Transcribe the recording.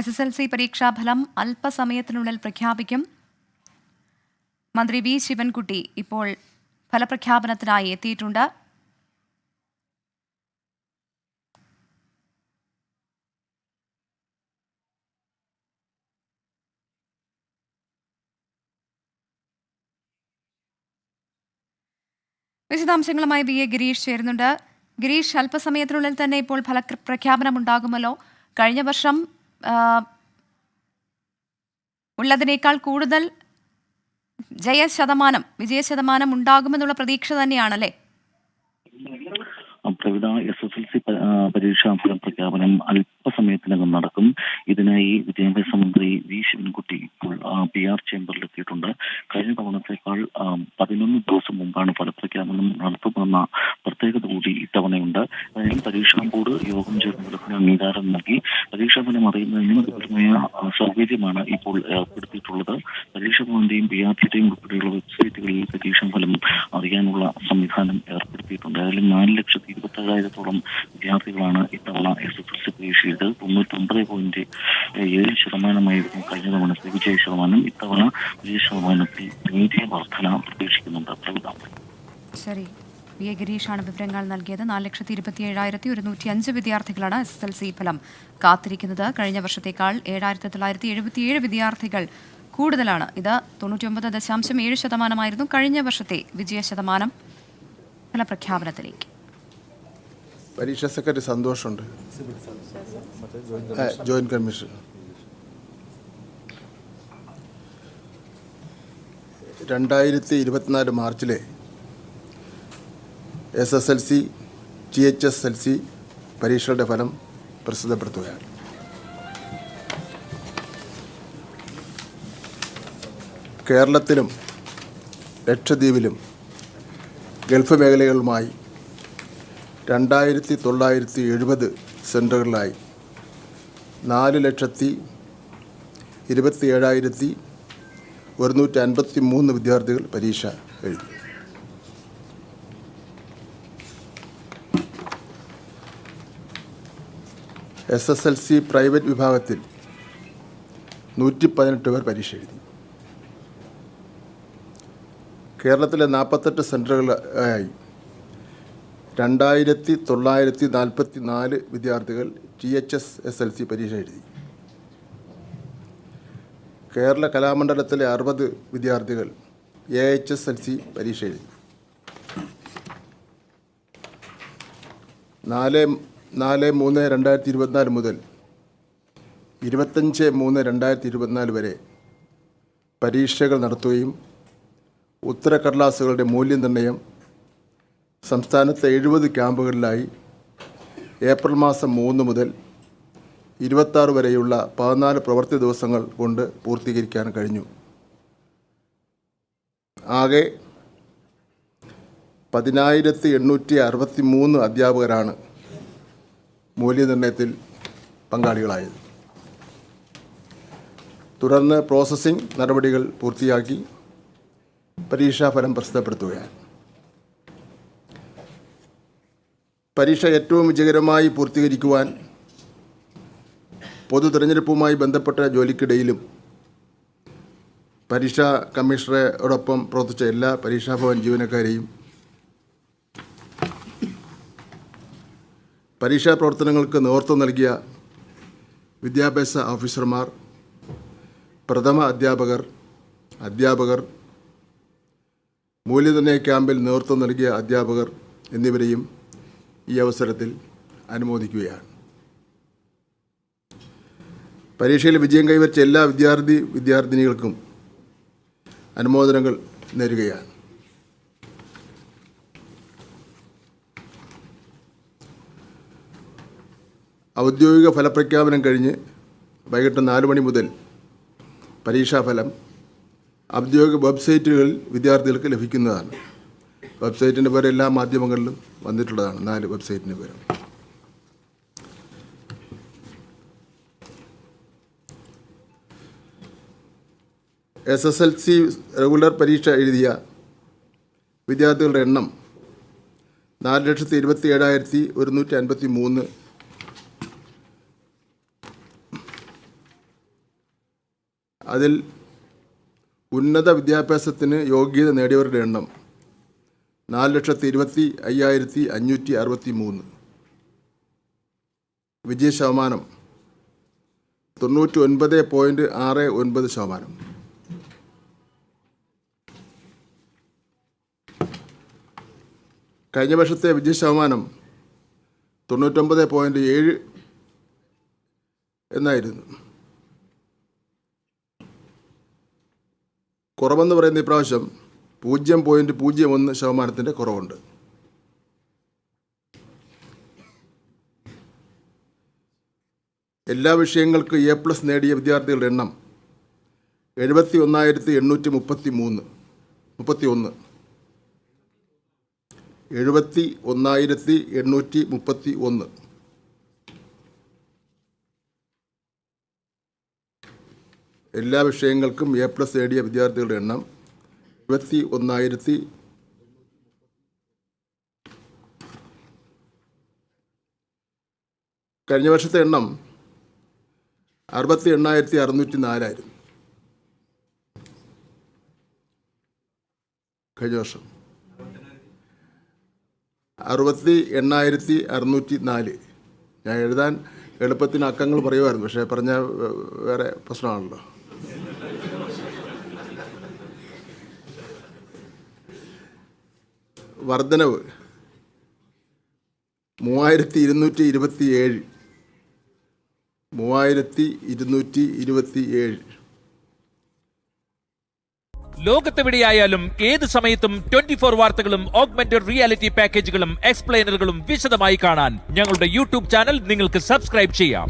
S S L C പരീക്ഷാഫലം അല്പസമയത്തിനുള്ളിൽ പ്രഖ്യാപിക്കും. മന്ത്രി വി ശിവൻകുട്ടി ഇപ്പോൾ ഫലപ്രഖ്യാപനത്തിനായി എത്തിയിട്ടുണ്ട്. വിശദാംശങ്ങളുമായി വി എ ഗിരീഷ് ചേരുന്നുണ്ട്. ഗിരീഷ് അല്പസമയത്തിനുള്ളിൽ തന്നെ ഇപ്പോൾ ഫല പ്രഖ്യാപനം ഉണ്ടാകുമല്ലോ കഴിഞ്ഞ വർഷം ഉള്ളതിനേക്കാൾ കൂടുതൽ ജയശതമാനം വിജയശതമാനം ഉണ്ടാകുമെന്നുള്ള പ്രതീക്ഷ തന്നെയാണല്ലേ? പ്രവിധ എസ് എസ് എൽ സി പരീക്ഷാ ഫലം പ്രഖ്യാപനം അല്പസമയത്തിനകം നടക്കും. ഇതിനായി വിദ്യാഭ്യാസ മന്ത്രി വി ശിവൻകുട്ടി ഇപ്പോൾ പി ആർ ചേംബറിൽ എത്തിയിട്ടുണ്ട് കഴിഞ്ഞ തവണത്തേക്കാൾ പതിനൊന്ന് ദിവസം മുമ്പാണ് ഫലപ്രഖ്യാപനം നടത്തുമെന്ന പ്രത്യേകത കൂടി ഇത്തവണയുണ്ട്. പരീക്ഷാ ബോർഡ് യോഗം ചേർന്ന് ഫലത്തിന് അംഗീകാരം നൽകി. പരീക്ഷാ ഫലം അറിയുന്നതിന് വിപുലമായ സൗകര്യമാണ് ഇപ്പോൾ ഏർപ്പെടുത്തിയിട്ടുള്ളത്. പരീക്ഷാ ഭവന്റെയും പി ആർ ടിയുടെയും ഉൾപ്പെടെയുള്ള വെബ്സൈറ്റുകളിൽ പരീക്ഷാ ഫലം അറിയാനുള്ള സംവിധാനം ഏർപ്പെടുത്തിയിട്ടുണ്ട്. അതിൽ നാല് ലക്ഷത്തി ഇരുപത്തി ഏഴായിരത്തോളം വിദ്യാർത്ഥികളാണ് ഇത്തവണ എസ് എസ് എൽ സി പരീക്ഷ എഴുതിയത് തൊണ്ണൂറ്റൊമ്പത് പോയിന്റ് ഏഴ് ശതമാനമായിരുന്നു കഴിഞ്ഞ തവണത്തെ വിജയ ശതമാനം ഇത്തവണ വിജയ ശതമാനത്തിൽ നേരിയ വർധന പ്രതീക്ഷിക്കുന്നുണ്ട്. പ്രവിത. ശരി. വി എ ഗിരീഷാണ് വിവരങ്ങൾ നൽകിയത്. നാല് ലക്ഷത്തി ഇരുപത്തി ഏഴായിരത്തി ഒരുന്നൂറ്റി അഞ്ച് വിദ്യാർത്ഥികളാണ് എസ് എസ് എൽ സി ഫലം കാത്തിരിക്കുന്നത്. കഴിഞ്ഞ വർഷത്തേക്കാൾ ഏഴായിരത്തി തൊള്ളായിരത്തി എഴുപത്തിയേഴ് വിദ്യാർത്ഥികൾ കൂടുതലാണ്. ഇത് തൊണ്ണൂറ്റിയൊമ്പത് ദശാംശം ഏഴ് ശതമാനമായിരുന്നു കഴിഞ്ഞ വർഷത്തെ വിജയ ശതമാനം. ഫലപ്രഖ്യാപനത്തിലേക്ക്. പരീക്ഷാ സെക്രട്ടറി സന്തോഷമുണ്ട്. Joint commission. രണ്ടായിരത്തി ഇരുപത്തിനാല് മാർച്ചിലെ S S L C G H S L C പരീക്ഷകളുടെ ഫലം പ്രസിദ്ധപ്പെടുത്തുകയാണ്. കേരളത്തിലും ലക്ഷദ്വീപിലും ഗൾഫ് മേഖലകളുമായി രണ്ടായിരത്തി തൊള്ളായിരത്തി എഴുപത് സെന്ററുകളിലായി നാല് ലക്ഷത്തി ഇരുപത്തി ഏഴായിരത്തി ഒരുന്നൂറ്റി അൻപത്തി മൂന്ന് വിദ്യാർത്ഥികൾ പരീക്ഷ എഴുതി. S S L C private വിഭാഗത്തിൽ നൂറ്റി പതിനെട്ട് പേർ പരീക്ഷ എഴുതി. കേരളത്തിലെ നാൽപ്പത്തെട്ട് സെന്ററുകളായി രണ്ടായിരത്തി തൊള്ളായിരത്തി നാൽപ്പത്തി നാല് വിദ്യാർത്ഥികൾ T H S S L C പരീക്ഷ എഴുതി. കേരള കലാമണ്ഡലത്തിലെ അറുപത് വിദ്യാർത്ഥികൾ A H S L C പരീക്ഷ എഴുതി. നാല് നാല് മൂന്ന് രണ്ടായിരത്തി ഇരുപത്തിനാല് മുതൽ ഇരുപത്തഞ്ച് മൂന്ന് രണ്ടായിരത്തി ഇരുപത്തിനാല് വരെ പരീക്ഷകൾ നടത്തുകയും ഉത്തരക്കടലാസുകളുടെ മൂല്യനിർണയം സംസ്ഥാനത്തെ എഴുപത് ക്യാമ്പുകളിലായി ഏപ്രിൽ മാസം മൂന്ന് മുതൽ ഇരുപത്താറ് വരെയുള്ള പതിനാല് പ്രവൃത്തി ദിവസങ്ങൾ കൊണ്ട് പൂർത്തീകരിക്കാൻ കഴിഞ്ഞു. ആകെ പതിനായിരത്തി എണ്ണൂറ്റി അറുപത്തി മൂന്ന് അധ്യാപകരാണ് മൂല്യനിർണയത്തിൽ പങ്കാളികളായത്. തുടർന്ന് പ്രോസസ്സിംഗ് നടപടികൾ പൂർത്തിയാക്കി പരീക്ഷാഫലം പ്രസിദ്ധപ്പെടുത്തുകയാണ്. പരീക്ഷ ഏറ്റവും വിജയകരമായി പൂർത്തീകരിക്കുവാൻ പൊതു തിരഞ്ഞെടുപ്പുമായി ബന്ധപ്പെട്ട ജോലിക്കിടയിലും പരീക്ഷാ കമ്മീഷണറോടൊപ്പം പ്രവർത്തിച്ച എല്ലാ പരീക്ഷാഭവൻ ജീവനക്കാരെയും പരീക്ഷാ പ്രവർത്തനങ്ങൾക്ക് നേതൃത്വം നൽകിയ വിദ്യാഭ്യാസ ഓഫീസർമാർ പ്രഥമ അധ്യാപകർ അധ്യാപകർ മൂല്യനിർണയ ക്യാമ്പിൽ നേതൃത്വം നൽകിയ അധ്യാപകർ എന്നിവരെയും ഈ അവസരത്തിൽ അനുമോദിക്കുകയാണ്. പരീക്ഷയിൽ വിജയം കൈവരിച്ച എല്ലാ വിദ്യാർത്ഥി വിദ്യാർത്ഥിനികൾക്കും അനുമോദനങ്ങൾ നേരുകയാണ്. ഔദ്യോഗിക ഫലപ്രഖ്യാപനം കഴിഞ്ഞ് വൈകിട്ട് നാല് മണി മുതൽ പരീക്ഷാഫലം ഔദ്യോഗിക വെബ്സൈറ്റുകളിൽ വിദ്യാർത്ഥികൾക്ക് ലഭിക്കുന്നതാണ്. വെബ്സൈറ്റിന്റെ പേര് എല്ലാ മാധ്യമങ്ങളിലും വന്നിട്ടുള്ളതാണ്. നാല് വെബ്സൈറ്റിന്റെ പേര്. S S L C regular പരീക്ഷ എഴുതിയ വിദ്യാർത്ഥികളുടെ എണ്ണം നാല് ലക്ഷത്തി ഇരുപത്തി ഏഴായിരത്തി ഒരുന്നൂറ്റി അൻപത്തി മൂന്ന്. അതിൽ ഉന്നത വിദ്യാഭ്യാസത്തിന് യോഗ്യത നേടിയവരുടെ എണ്ണം നാല് ലക്ഷത്തി ഇരുപത്തി അയ്യായിരത്തി അഞ്ഞൂറ്റി അറുപത്തി മൂന്ന് വിജയ ശതമാനം തൊണ്ണൂറ്റി ഒൻപത് പോയിന്റ് ആറ് ഒൻപത് ശതമാനം. കഴിഞ്ഞ വർഷത്തെ വിജയ ശതമാനം തൊണ്ണൂറ്റൊമ്പത് പോയിന്റ് ഏഴ് എന്നായിരുന്നു. കുറവെന്ന് പറയുന്ന ഇപ്രാവശ്യം പൂജ്യം പോയിന്റ് പൂജ്യം ഒന്ന് ശതമാനത്തിന്റെ കുറവുണ്ട്. എല്ലാ വിഷയങ്ങൾക്കും എ പ്ലസ് നേടിയ വിദ്യാർത്ഥികളുടെ എണ്ണം എഴുപത്തി ഒന്നായിരത്തി എണ്ണൂറ്റി മുപ്പത്തി മൂന്ന് മുപ്പത്തി ഒന്ന് എഴുപത്തി ഒന്നായിരത്തി എണ്ണൂറ്റി മുപ്പത്തി ഒന്ന് എല്ലാ വിഷയങ്ങൾക്കും എ പ്ലസ് നേടിയ വിദ്യാർത്ഥികളുടെ എണ്ണം എഴുപത്തി ഒന്നായിരത്തി കഴിഞ്ഞ വർഷത്തെ എണ്ണം അറുപത്തി എണ്ണായിരത്തി അറുന്നൂറ്റി നാലായിരുന്നു കഴിഞ്ഞ വർഷം. അറുപത്തി എണ്ണായിരത്തി അറുന്നൂറ്റി നാല്. ഞാൻ എഴുതാൻ എളുപ്പത്തിന് അക്കങ്ങൾ പറയുമായിരുന്നു പക്ഷേ പറഞ്ഞ വേറെ പ്രശ്നമാണല്ലോ. വർധനവ് മൂവായിരത്തി ഇരുന്നൂറ്റി ഇരുപത്തി ഏഴ് മൂവായിരത്തി ഇരുന്നൂറ്റി ഇരുപത്തി ഏഴ് ലോകത്തെവിടെയായാലും ഏത് സമയത്തും ട്വന്റി ഫോർ വാർത്തകളും ഓഗ്മെന്റഡ് റിയാലിറ്റി പാക്കേജുകളും എക്സ്പ്ലെയിനറുകളും വിശദമായി കാണാൻ ഞങ്ങളുടെ യൂട്യൂബ് ചാനൽ നിങ്ങൾക്ക് സബ്സ്ക്രൈബ് ചെയ്യാം.